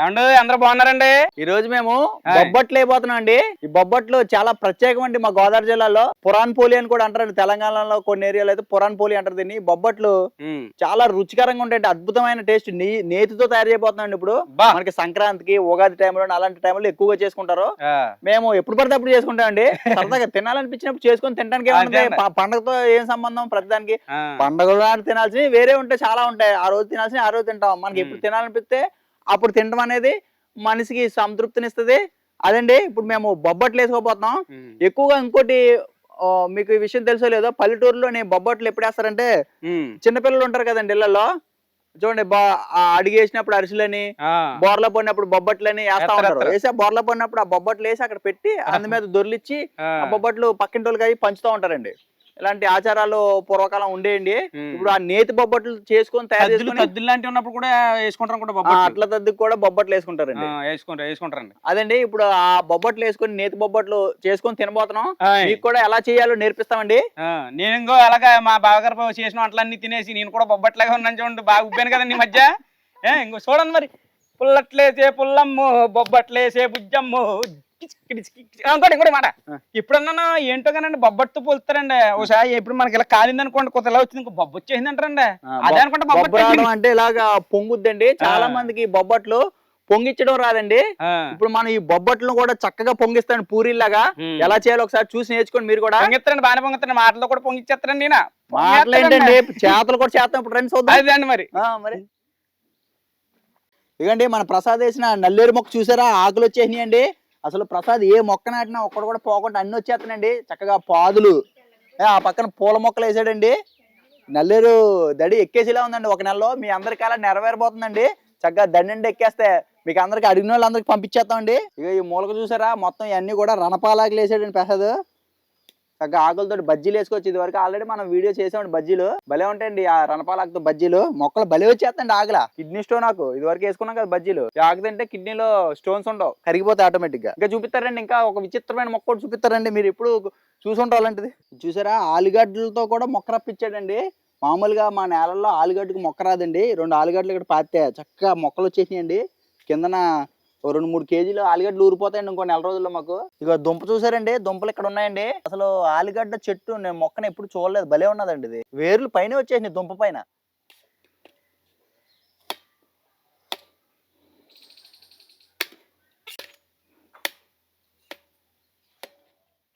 ఏమండి? అందరూ బాగున్నారండి? ఈ రోజు మేము. బొబ్బట్లు అయిపోతున్నాం అండి. ఈ బొబ్బట్లు చాలా ప్రత్యేకం అండి మా గోదావరి జిల్లాలో. పురాన్ పోలి అని కూడా అంటారు తెలంగాణలో కొన్ని ఏరియాలో అయితే పురాన్ పోలి అంటారు దీన్ని. బొబ్బట్లు. చాలా రుచికరంగా ఉంటాయి అద్భుతమైన టేస్ట్. నేతితో తయారు చేయబోతున్నాం ఇప్పుడు. మనకి సంక్రాంతికి ఉగాది టైంలో అలాంటి టైంలో ఎక్కువగా చేసుకుంటారు. మేము ఎప్పుడు పడితే అప్పుడు చేసుకుంటామండి సరదాగా తినాలనిపించినప్పుడు చేసుకొని తినడానికి. ప- పండగతో ఏం సంబంధం? ప్రతిదానికి నాడు తినాల్సినవి వేరే ఉంటాయి. చాలా ఉంటాయి. ఆ రోజు తినాల్సినవి ఆ రోజు తింటాం. మనకి ఎప్పుడు. తినాలనిపిస్తే అప్పుడు తినడం అనేది మనిషికి సంతృప్తినిస్తుంది అదండి ఇప్పుడు మేము బొబ్బట్లు వేసుకోబోతున్నాం. ఎక్కువగా ఇంకోటి మీకు ఈ విషయం తెలుసో లేదో పల్లెటూరులోని బొబ్బట్లు ఎప్పుడు వేస్తారంటే. చిన్నపిల్లలు ఉంటారు కదండి ఇళ్ళలో చూడండి బా అడిగి వేసినప్పుడు అరిసెలని. బోర్ల పడినప్పుడు బొబ్బట్లని వేస్తా ఉంటారు. వేసి ఆ బోర్ల పడినప్పుడు ఆ బొబ్బట్లు వేసి అక్కడ పెట్టి అందు మీద దొర్లిచ్చి ఆ. బొబ్బట్లు పక్కింటి వాళ్ళకి అవి పంచుతూ ఉంటారండి ఇలాంటి ఆచారాలు పూర్వకాలం ఉండేయండి. ఇప్పుడు ఆ నేతి బొబ్బట్లు చేసుకొని తయారు చేసుకొని తద్దులు లాంటివి ఉన్నప్పుడు కూడా వేసుకుంటారు కూడా అట్ల తద్దుకు కూడా బొబ్బట్లు వేసుకుంటారండి. వేసుకుంటారు వేసుకుంటారండి. అదండి ఇప్పుడు ఆ బొబ్బట్లు వేసుకొని నేతి బొబ్బట్లు చేసుకొని తినబోతున్నాం. మీకు కూడా ఎలా చేయాలో నేర్పిస్తామండి. నేను ఇంకో అలాగా మా బావగారు చేసిన వంటలన్నీ తినేసి నేను కూడా బొబ్బట్లాగా ఉన్నాను చూడండి బాగా ఉబ్బాను కదండి ఈ మధ్య. ఇంకో చూడండి మరి. పుల్లట్లేసే పుల్లమ్ము బొబ్బట్లేసే బుజ్జమ్ము ఇంకోటి ఇంకోటి మాట. ఇప్పుడన్నా ఏంటో కానండి బొబ్బట్టు పోలుతారండి. ఒకసారి ఎప్పుడు మనకి ఇలా కాలింది అనుకోండి కొత్త ఇలా వచ్చింది ఇంకో బొబ్బ వచ్చేసింది అంటారండి అదే అనుకుంటే బొబ్బ బొబ్బట్టు అంటే ఇలాగా పొంగుద్దండి. చాలా. మందికి బొబ్బట్లు పొంగిచ్చడం రాదండి. ఇప్పుడు మనం ఈ బొబ్బట్లను కూడా చక్కగా పొంగిస్తాను పూరీలాగా. ఎలా చేయాలో ఒకసారి చూసి నేర్చుకోండి మీరు కూడా. పొంగిస్తారండి బాగానే పొంగిస్తారండి. మాటలు కూడా పొంగిచ్చేస్తారండి నేను మాటలు ఏంటండి చేతలు కూడా చేస్తాం. ఇప్పుడు రండి చూద్దాం. అదే అండి మరి. ఆ, మరి. ఇదండి మన ప్రసాద్ వేసిన నల్లేరు మొక్క చూసారా? ఆకులు వచ్చేసినాయండి. అసలు ప్రసాద్ ఏ మొక్క నాటినా ఒక్కడు కూడా పోకుండా అన్ని వచ్చేస్తానండి చక్కగా పాదులు. ఆ పక్కన పూల మొక్కలు వేసాడండి. నల్లేరు దడి ఎక్కేసేలా ఉందండి ఒక నెలలో. మీ అందరికీ అలా నెరవేరబోతుందండి. చక్కగా దండండి ఎక్కేస్తే మీకు అందరికి అడిగిన వాళ్ళందరికి పంపించేస్తామండి. ఇక ఈ మూలక చూసారా? మొత్తం ఇవన్నీ కూడా రణపాలాకులు వేసాడండి ప్రసాద్. చక్కగా ఆకులతో బజ్జీలు వేసుకోవచ్చు ఇది వరకు ఆల్రెడీ మనం వీడియో చేసామండి బజ్జీలు. భలే ఉంటాయండి ఆ రణపాలాకుతో బజ్జీలు. మొక్కలు భలే వచ్చేస్తండి ఆగల కిడ్నీ స్టోన్ ఆకు. ఇది వరకు వేసుకున్నాం కదా బజ్జీలు. ఈ ఆకు తింటే కిడ్నీలో స్టోన్స్ ఉండవు. కరిగిపోతాయి ఆటోమేటిక్గా. ఇంకా చూపిస్తారండి. ఇంకా ఒక విచిత్రమైన మొక్క చూపిస్తారండి. మీరు ఎప్పుడు చూసుంటారు అలాంటిది. చూసారా? ఆలుగడ్డలతో కూడా మొక్క రప్పించాడండి. మామూలుగా మా నేలల్లో ఆలుగడ్డకి మొక్క రాదండి. రెండు ఆలుగడ్డలు ఇక్కడ పాతే. చక్కగా మొక్కలు వచ్చేసినాయండి. కిందన ఓ రెండు మూడు కేజీలు ఆలుగడ్డలు ఊరిపోతాయండి ఇంకో నెల రోజుల్లో మాకు. ఇక దుంప చూసారండి? దుంపలు ఇక్కడ ఉన్నాయండి అసలు ఆలుగడ్డ చెట్టు నేను మొక్కను ఎప్పుడు చూడలేదు. భలే ఉన్నదండి ఇది. వేర్లు పైన వచ్చేసినాయి దుంప పైన.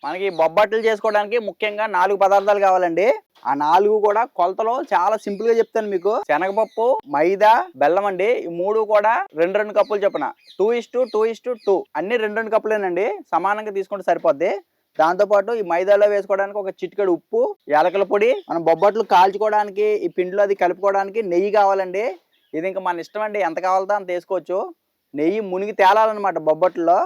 మనకి బొబ్బట్లు చేసుకోవడానికి ముఖ్యంగా నాలుగు పదార్థాలు కావాలండి. ఆ నాలుగు కూడా కొలతలో చాలా సింపుల్గా చెప్తాను మీకు. శనగపప్పు మైదా బెల్లం అండి. ఈ మూడు కూడా రెండు రెండు కప్పులు చొప్పున. Two is two two is two అన్ని రెండు రెండు కప్పులేనండి. సమానంగా తీసుకుంటే సరిపోద్ది. దాంతోపాటు ఈ మైదాలో వేసుకోవడానికి ఒక చిటికెడు ఉప్పు యాలకుల పొడి. మనం బొబ్బట్లు కాల్చుకోవడానికి ఈ పిండిలో అది కలుపుకోవడానికి నెయ్యి కావాలండి. ఇది ఇంకా మన ఇష్టం అండి. ఎంత కావాలో అంత వేసుకోవచ్చు. నెయ్యి మునిగి తేలాలన్నమాట బొబ్బట్లో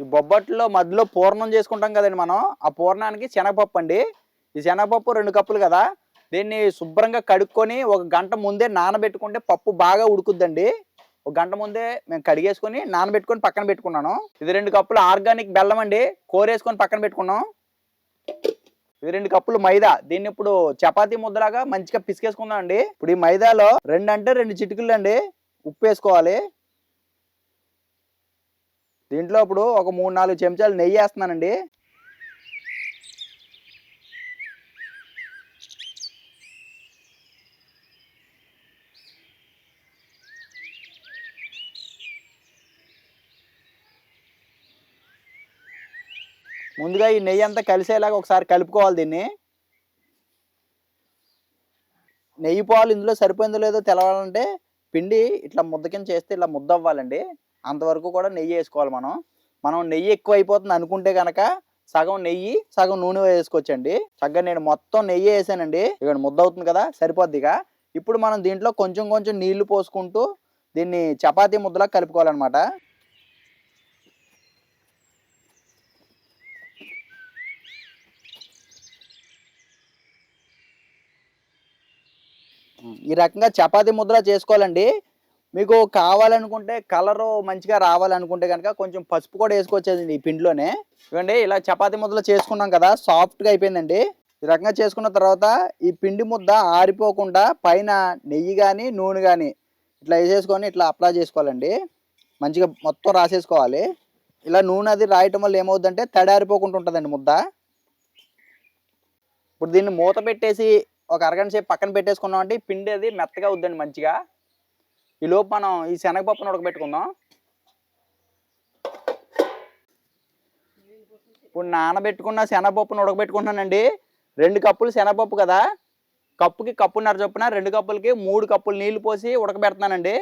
ఈ బొబ్బట్లో మధ్యలో పూర్ణం చేసుకుంటాం కదండి మనం. ఆ పూర్ణానికి శనగపప్పు అండి. ఈ శనగపప్పు రెండు కప్పులు కదా. దీన్ని శుభ్రంగా కడుక్కొని ఒక గంట ముందే నానబెట్టుకుంటే పప్పు బాగా ఉడుకుద్దండి. ఒక గంట ముందే మేము కడిగేసుకొని నానబెట్టుకొని పక్కన పెట్టుకున్నాను. ఇది రెండు కప్పులు ఆర్గానిక్ బెల్లం అండి. కోరేసుకొని పక్కన పెట్టుకున్నాం. ఇది రెండు కప్పులు మైదా. దీన్ని ఇప్పుడు చపాతీ ముద్దలాగా మంచిగా పిసికేసుకుందాం అండి. ఇప్పుడు ఈ మైదాలో రెండు అంటే రెండు చిటికలు అండి. ఉప్పు వేసుకోవాలి. దీంట్లో ఇప్పుడు ఒక మూడు నాలుగు చెంచాలు నెయ్యి వేస్తున్నానండి. ముందుగా ఈ నెయ్యి అంతా కలిసేలాగా ఒకసారి కలుపుకోవాలి దీన్ని. నెయ్యి పాలు ఇందులో సరిపోయిందో లేదో తెలవాలంటే పిండి ఇట్లా ముద్ద కింద చేస్తే ఇట్లా ముద్ద అవ్వాలండి. అంతవరకు కూడా నెయ్యి వేసుకోవాలి మనం. మనం నెయ్యి ఎక్కువ అయిపోతుంది అనుకుంటే కనుక సగం నెయ్యి సగం నూనె వేసుకోవచ్చండి. చక్కగా నేను మొత్తం నెయ్యి వేసానండి. ఇక్కడ ముద్ద అవుతుంది కదా సరిపోద్ది ఇక. ఇప్పుడు మనం దీంట్లో కొంచెం కొంచెం నీళ్ళు పోసుకుంటూ దీన్ని చపాతీ ముద్దలా కలుపుకోవాలన్నమాట. ఈ రకంగా చపాతీ ముద్ర చేసుకోవాలండి. మీకు కావాలనుకుంటే కలరు మంచిగా రావాలనుకుంటే కనుక కొంచెం పసుపు కూడా వేసుకోవచ్చండి ఈ పిండిలోనే. ఇవ్వండి ఇలా చపాతీ ముద్దలు చేసుకున్నాం కదా సాఫ్ట్గా అయిపోయిందండి. ఈ రకంగా చేసుకున్న తర్వాత ఈ పిండి ముద్ద ఆరిపోకుండా పైన నెయ్యి కానీ నూనె కానీ ఇట్లా వేసేసుకొని ఇట్లా అప్లై చేసుకోవాలండి. మంచిగా మొత్తం రాసేసుకోవాలి. ఇలా నూనె అది రాయటం వల్ల ఏమవుతుందంటే తడారిపోకుండా ఉంటుందండి ముద్ద. ఇప్పుడు దీన్ని మూత పెట్టేసి ఒక అరగంట సేపు పక్కన పెట్టేసుకున్నాం అంటే ఈ పిండి అది మెత్తగా అవుద్దండి మంచిగా. ఈ లోపు మనం ఈ శనగపప్పును ఉడకబెట్టుకుందాం. ఇప్పుడు నానబెట్టుకున్న శనగపప్పును ఉడకబెట్టుకుంటున్నానండి. రెండు కప్పులు శనగపప్పు కదా. కప్పుకి కప్పున్నర చొప్పున రెండు కప్పులకి మూడు కప్పులు నీళ్ళు పోసి ఉడకబెడుతున్నానండి.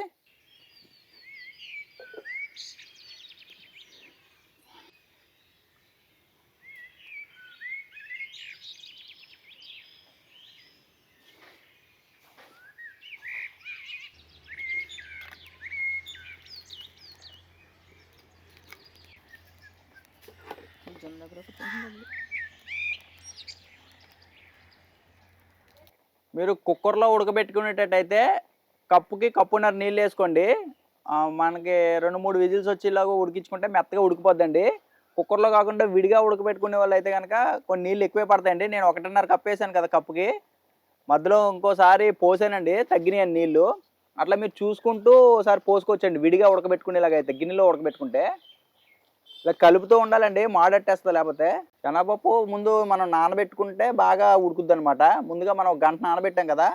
మీరు కుక్కర్లో ఉడకబెట్టుకునేటట్టయితే కప్పుకి కప్పున్నర నీళ్ళు వేసుకోండి. మనకి రెండు మూడు విజిల్స్ వచ్చేలాగా ఉడికించుకుంటే మెత్తగా ఉడికిపోద్దండి. కుక్కర్లో కాకుండా విడిగా ఉడకబెట్టుకునే వాళ్ళు అయితే కనుక కొన్ని నీళ్ళు ఎక్కువే పడతాయండి. నేను ఒకటిన్నర కప్పు వేసాను కదా కప్పుకి. మధ్యలో ఇంకోసారి పోసానండి తగ్గినాయి నీళ్ళు. అట్లా మీరు చూసుకుంటూ ఒకసారి పోసుకోవచ్చండి విడిగా ఉడకబెట్టుకునేలాగా అయితే గిన్నెలో ఉడకబెట్టుకుంటే. ఇలా కలుపుతూ ఉండాలండి మాడట్టేస్తుంది. లేకపోతే శనగపప్పు ముందు మనం నానబెట్టుకుంటే బాగా ఉడుకుద్ది అనమాట ముందుగా మనం ఒక గంట నానబెట్టాం కదా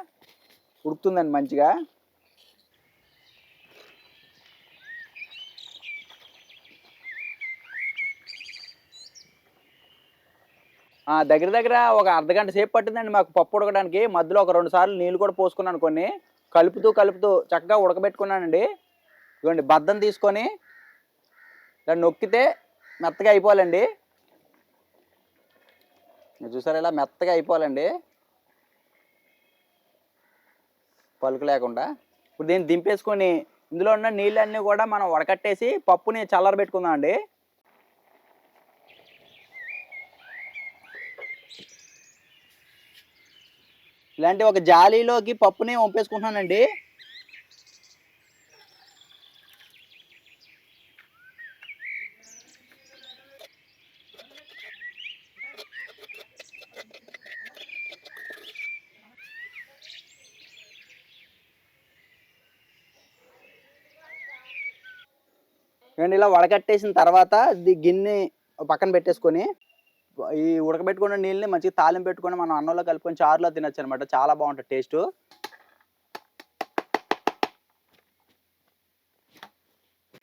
ఉడుకుతుందండి మంచిగా. దగ్గర దగ్గర ఒక అర్ధగంట సేపు పట్టిందండి మాకు పప్పు ఉడకడానికి. మధ్యలో ఒక రెండు సార్లు నీళ్ళు కూడా పోసుకున్నాను కొన్ని. కలుపుతూ కలుపుతూ చక్కగా ఉడకబెట్టుకున్నానండి. ఇవ్వండి బద్దం తీసుకొని ఇలా నొక్కితే మెత్తగా అయిపోవాలండి. చూసారా ఇలా మెత్తగా అయిపోవాలండి. పలుకు లేకుండా. ఇప్పుడు దీన్ని దింపేసుకొని ఇందులో ఉన్న నీళ్ళన్నీ కూడా మనం వడకట్టేసి పప్పుని చల్లారబెట్టుకుందాం అండి ఇలాంటి ఒక జాలీలోకి పప్పుని వంపేసుకుంటున్నానండి. అండ్ ఇలా వడకట్టేసిన తర్వాత గిన్నె పక్కన పెట్టేసుకొని ఈ ఉడకబెట్టుకున్న నీళ్ళని మంచిగా తాలింపు పెట్టుకొని మనం అన్నంలో కలుపుకొని చారులో తినొచ్చు అనమాట చాలా బాగుంటుంది టేస్ట్.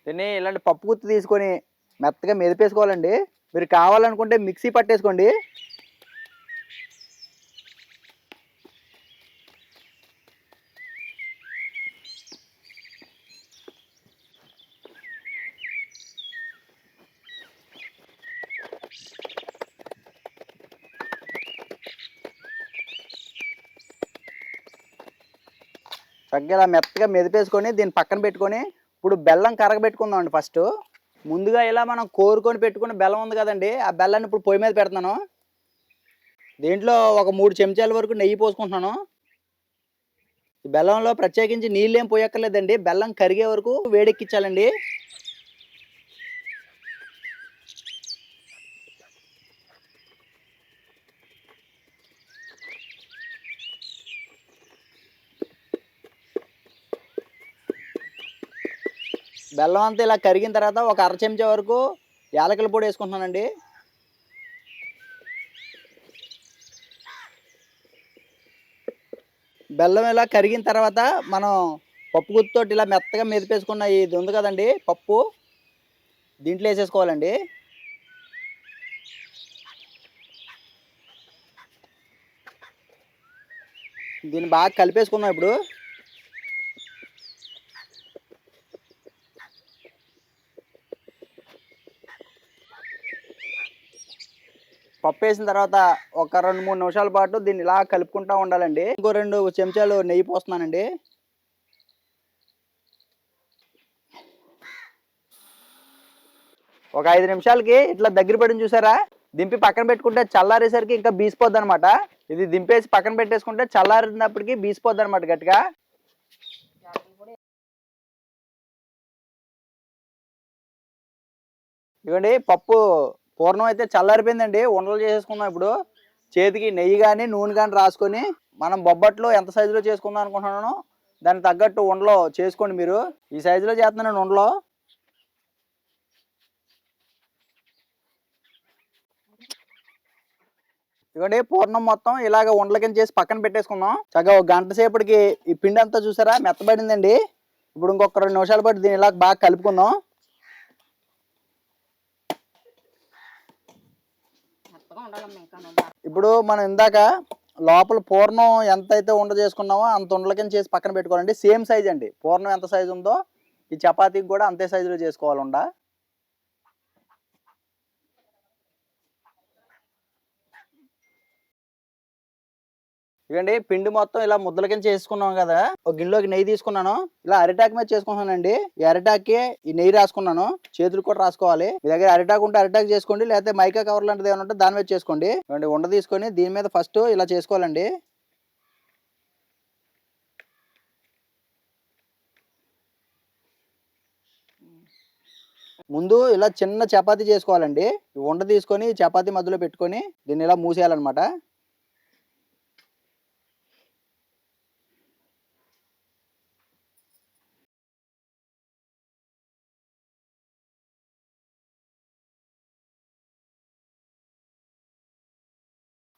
దీన్ని ఇలాంటి పప్పు గుత్తి తీసుకొని మెత్తగా మెదిపేసుకోవాలండి. మీరు కావాలనుకుంటే మిక్సీ పట్టేసుకోండి. చక్కగా ఇలా మెత్తగా మెదిపేసుకొని దీన్ని పక్కన పెట్టుకొని ఇప్పుడు బెల్లం కరగబెట్టుకుందాం అండి ఫస్ట్. ముందుగా ఇలా మనం కోరుకొని పెట్టుకున్న బెల్లం ఉంది కదండి ఆ బెల్లాన్ని ఇప్పుడు పొయ్యి మీద పెడుతున్నాను దీంట్లో ఒక మూడు చెంచాల వరకు నెయ్యి పోసుకుంటున్నాను. ఈ బెల్లంలో ప్రత్యేకించి నీళ్ళు ఏం పోయక్కర్లేదండి బెల్లం కరిగే వరకు వేడెక్కించాలండి. బెల్లం అంతా ఇలా కరిగిన తర్వాత ఒక అర చెంచా వరకు యాలకుల పొడి వేసుకుంటున్నానండి. బెల్లం ఇలా కరిగిన తర్వాత మనం పప్పు గుత్తితోటి ఇలా మెత్తగా మెదిపేసుకున్న ఇది ఉంది కదండి పప్పు. దీంట్లో వేసేసుకోవాలండి. దీన్ని బాగా కలిపేసుకున్నాం ఇప్పుడు. పప్పు వేసిన తర్వాత ఒక రెండు మూడు నిమిషాల పాటు దీన్ని ఇలా కలుపుకుంటూ ఉండాలండి. ఇంకో రెండు చెంచాలు నెయ్యి పోస్తున్నానండి. ఒక ఐదు నిమిషాలకి ఇట్లా దగ్గర పడిన చూసారా? దింపి పక్కన పెట్టుకుంటే చల్లారేసరికి ఇంకా బీసిపోద్ది అనమాట ఇది దింపేసి పక్కన పెట్టేసుకుంటే చల్లారినప్పటికీ బీసిపోద్ది అనమాట గట్టిగా. ఇవ్వండి పప్పు పూర్ణం అయితే చల్లారిపోయిందండి. ఉండలు చేసేసుకుందాం ఇప్పుడు. చేతికి నెయ్యి కానీ నూనె కానీ రాసుకొని మనం బొబ్బట్లు ఎంత సైజులో చేసుకుందాం అనుకుంటున్నానో దానికి తగ్గట్టు ఉండలో చేసుకోండి మీరు. ఈ సైజులో చేస్తున్నాను ఉండలో. ఇవ్వండి పూర్ణం మొత్తం ఇలాగ ఉండల కింద చేసి పక్కన పెట్టేసుకుందాం. చక్కగా ఒక గంట సేపటికి ఈ పిండి అంతా చూసారా? మెత్తబడిందండి. ఇప్పుడు ఇంకొక రెండు నిమిషాలు పాటు దీన్ని ఇలా బాగా కలుపుకుందాం. మెత్తగా ఉండాలమ్మా ఇంకా ఇప్పుడు మనం ఇందాక లోపల పూర్ణం ఎంత అయితే ఉండ చేసుకున్నామో అంత ఉండల కింద చేసి పక్కన పెట్టుకోవాలండి. సేమ్ సైజ్ అండి. పూర్ణం ఎంత సైజు ఉందో ఈ చపాతీకి కూడా అంతే సైజులో చేసుకోవాలి ఉండ ఇవ్వండి పిండి మొత్తం ఇలా ముద్దల కింద చేసుకున్నాం కదా ఒక గిన్నెలోకి నెయ్యి తీసుకున్నాను. ఇలా అరిటాక్ మీద చేసుకుంటున్నానండి. ఈ అరిటాక్కి ఈ నెయ్యి రాసుకున్నాను. చేతులు కూడా రాసుకోవాలి. మీ దగ్గర అరిటాక్ ఉంటే అరిటాక్ చేసుకోండి లేకపోతే మైకా కవర్ లాంటిది ఏమైనా ఉంటే దాని మీద చేసుకోండి. ఇవ్వండి ఉండ తీసుకొని దీని మీద ఫస్ట్ ఇలా చేసుకోవాలండి. ముందు ఇలా చిన్న చపాతీ చేసుకోవాలండి. ఉండ తీసుకొని చపాతీ మధ్యలో పెట్టుకొని దీన్ని ఇలా మూసేయాలన్నమాట.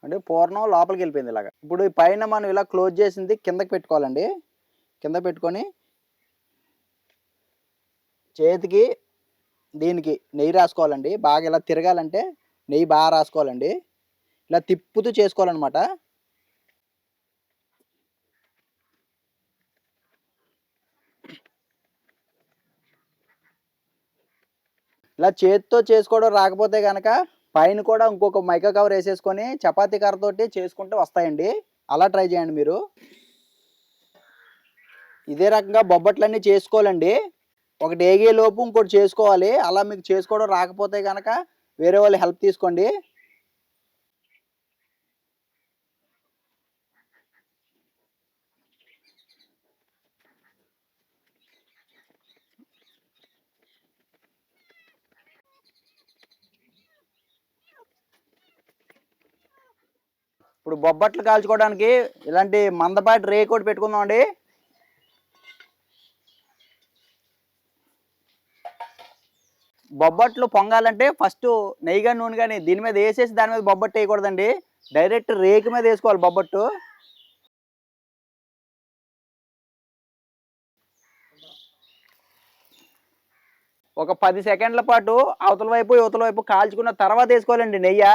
అంటే పూర్ణం లోపలికి వెళ్ళిపోయింది ఇలాగా. ఇప్పుడు పైన మనం ఇలా క్లోజ్ చేసింది కిందకి పెట్టుకోవాలండి. కింద పెట్టుకొని చేతికి దీనికి నెయ్యి రాసుకోవాలండి. బాగా ఇలా తిరగాలంటే నెయ్యి బాగా రాసుకోవాలండి. ఇలా తిప్పుతూ చేసుకోవాలన్నమాట. ఇలా చేతితో చేసుకోవడం రాకపోతే కనుక పైన కూడా ఇంకొక మైకా కవర్ వేసేసుకొని చపాతీ కర్రతోటి చేసుకుంటే వస్తాయండి. అలా ట్రై చేయండి మీరు. ఇదే రకంగా బొబ్బట్లన్నీ చేసుకోవాలండి. ఒకటి ఏగే లోపు ఇంకోటి చేసుకోవాలి. అలా మీకు చేసుకోవడం రాకపోతే కనుక వేరే వాళ్ళు హెల్ప్ తీసుకోండి. ఇప్పుడు బొబ్బట్లు కాల్చుకోవడానికి ఇలాంటి మందపాటి రేకు ఒకటి పెట్టుకుందాం అండి. బొబ్బట్లు పొంగాలంటే ఫస్ట్ నెయ్యి కానీ నూనె కానీ దీని మీద వేసేసి దాని మీద బొబ్బట్టు వేయకూడదండి. డైరెక్ట్ రేకు మీద వేసుకోవాలి బొబ్బట్టు. ఒక పది సెకండ్ల పాటు అవతల వైపు యువతల వైపు కాల్చుకున్న తర్వాత వేసుకోవాలండి నెయ్యి.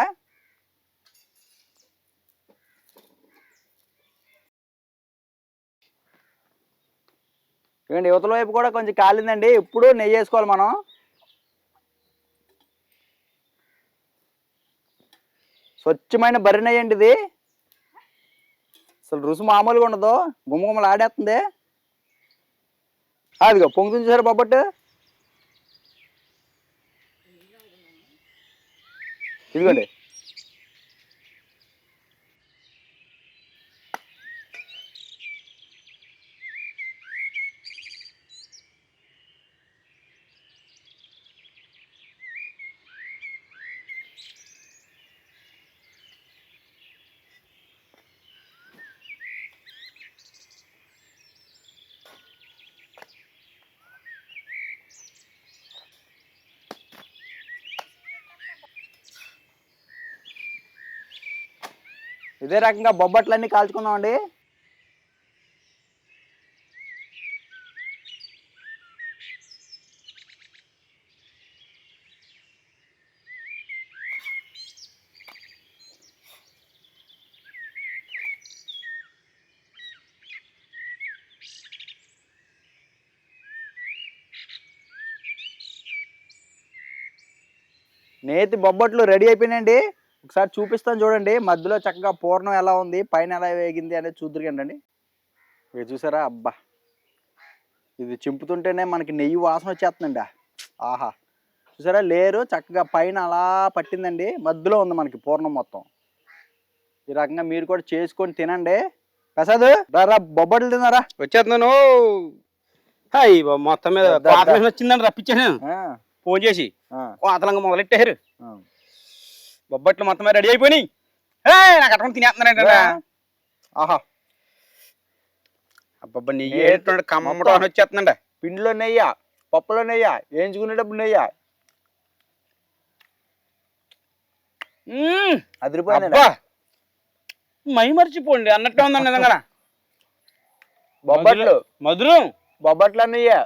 ఇవ్వండి యువతల వైపు కూడా కొంచెం కాలిందండి. ఇప్పుడు నెయ్యి వేసుకోవాలి మనం. స్వచ్ఛమైన బర్రె నెయ్యి అండి ఇది. అసలు రుచి మామూలుగా ఉండదు. గుమ్మగుమ్మలు ఆడేస్తుంది. అదిగో పొంగుతుంది చూసారు బొబ్బట్టు? ఇదిగోండి. ఇదే రకంగా బొబ్బట్లన్నీ కాల్చుకుందామండి. నేతి బొబ్బట్లు రెడీ అయిపోయినాయండి. ఒకసారి చూపిస్తాను చూడండి. మధ్యలో చక్కగా పూర్ణం ఎలా ఉంది పైన ఎలా వేగింది అనేది చూద్దరుకండి మీరు చూసారా? అబ్బా! ఇది చింపుతుంటేనే మనకి నెయ్యి వాసన వచ్చేస్తుందండి. ఆహా! చూసారా? లేరు చక్కగా పైన అలా పట్టిందండి. మధ్యలో ఉంది మనకి పూర్ణం మొత్తం. ఈ రకంగా మీరు కూడా చేసుకొని తినండి. ప్రసాద్ రా బొబ్బట్లు తిన్నారా? వచ్చేస్తున్నాను. హాయ్ మొత్తం మీద వచ్చిందని రప్పించాను. ఫోన్ చేసి కోతలంగా మొదలెట్టారు. బొబ్బట్లు మొత్తం రెడీ అయిపోయినాయి. నాకు అట్టుకుని తినేస్తున్నారంట ఆహా. అబ్బబ్బా నెయ్యి ఏ- ఏంటంటే కమ్మటం వచ్చేస్తుందండి పిండిలో నెయ్య పప్పులో నెయ్య వేయించుకునేటప్పుడు నెయ్య. అబ్బా. మై మర్చిపోండి అన్నట్టు ఉందండి నిజంగా బొబ్బట్లు. మధురం. బొబ్బట్లు నెయ్య.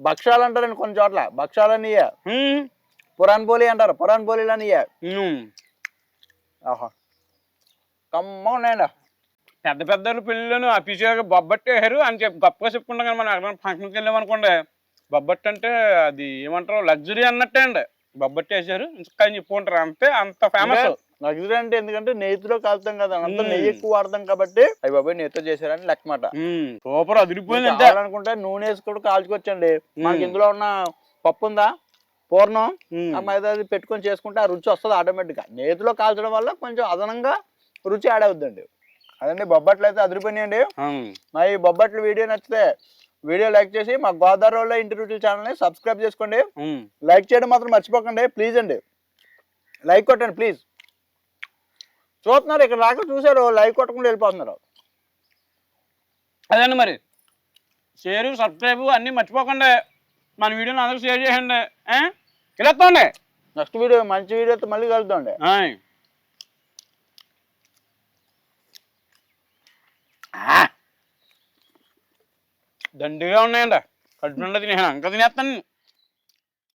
భక్షాలు అంటారండి కొన్ని చోట్ల భక్షాలు నెయ్య. పురాన్ పోలి అంటారు. పురాన్ పోలీలు నెయ్య మ్మ్. ఆహా. కమ్మ ఉన్నాయండి పెద్ద పెద్దలు పెళ్ళిలోను అఫీషియల్గా బొబ్బట్టు వేసారు అని చెప్పి గొప్పగా చెప్పుకుంటాం కానీ మనం ఎక్కడ ఫంక్షన్కి వెళ్ళామనుకోండి బొబ్బట్టు అంటే అది ఏమంటారు? లగ్జరీ అన్నట్టే అండి. బొబ్బట్టు వేసారు ఇంకా అని చెప్పుకుంటారు అంతే అంత ఫేమస్ లగ్జరీ అంటే ఎందుకంటే నెయ్యితో కాలుతాం కదా. అంత. నెయ్యి ఎక్కువ వాడతాం కాబట్టి అవి బాబాయ్ నెయ్యితో చేశారని లెక్క మాట. సూపర్ అదిరిపోయింది అంతే. కావాలనుకుంటే నూనె వేసి కూడా కాల్చుకోవచ్చండి. మనకి ఇందులో ఉన్న పప్పు ఉందా? పూర్ణం. ఆ మైదా అది పెట్టుకొని చేసుకుంటే ఆ రుచి వస్తుంది ఆటోమేటిక్గా. నేతిలో కాల్చడం వల్ల కొంచెం అదనంగా రుచి యాడ్ అవుద్దండి. అదండి బొబ్బట్లు అయితే అదిరిపోయినాయండి. మా ఈ బొబ్బట్లు వీడియో నచ్చితే వీడియో లైక్ చేసి మా గోదావరిలో ఇంటి రుచుల ఛానల్ని సబ్స్క్రైబ్ చేసుకోండి. లైక్ చేయడం మాత్రం మర్చిపోకండి. ప్లీజ్ అండి. లైక్ కొట్టండి ప్లీజ్. చూస్తున్నారు ఇక్కడ దాకా చూసారు లైక్ కొట్టకుండా వెళ్ళిపోతున్నారు. అదండి మరి. షేర్ సబ్స్క్రైబ్ అన్నీ మర్చిపోకండి. మన వీడియోని అందరూ షేర్ చేయండి. వస్తుంది నెక్స్ట్ వీడియో మంచి వీడియోతో మళ్ళీ కలుద్దాండి. దండిగా ఉన్నాయండి కడుపు నిండా తినేసాను. ఇంకా తినేస్తాను.